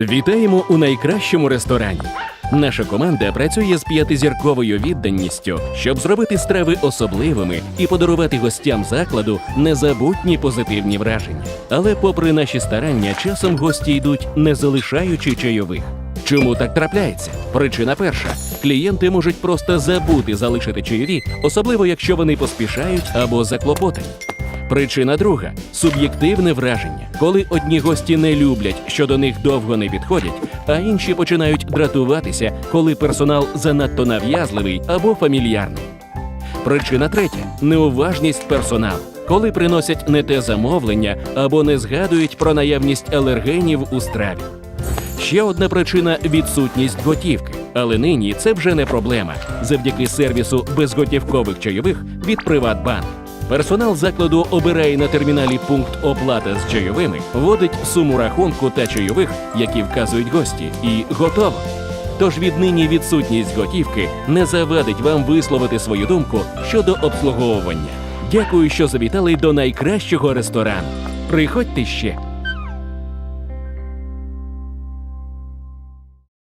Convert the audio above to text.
Вітаємо у найкращому ресторані. Наша команда працює з п'ятизірковою відданістю, щоб зробити страви особливими і подарувати гостям закладу незабутні позитивні враження. Але, попри наші старання, часом гості йдуть, не залишаючи чайових. Чому так трапляється? Причина перша: клієнти можуть просто забути залишити чайові, особливо якщо вони поспішають або заклопотані. Причина друга суб'єктивне враження, коли одні гості не люблять, що до них довго не підходять, а інші починають дратуватися, коли персонал занадто нав'язливий або фамільярний. Причина третя неуважність персоналу, коли приносять не те замовлення або не згадують про наявність алергенів у страві. Ще одна причина відсутність готівки. Але нині це вже не проблема завдяки сервісу безготівкових чайових від Приватбанк. Персонал закладу обирає на терміналі пункт оплата з чайовими, вводить суму рахунку та чайових, які вказують гості, і готово. Тож віднині відсутність готівки не завадить вам висловити свою думку щодо обслуговування. Дякую, що завітали до найкращого ресторану. Приходьте ще.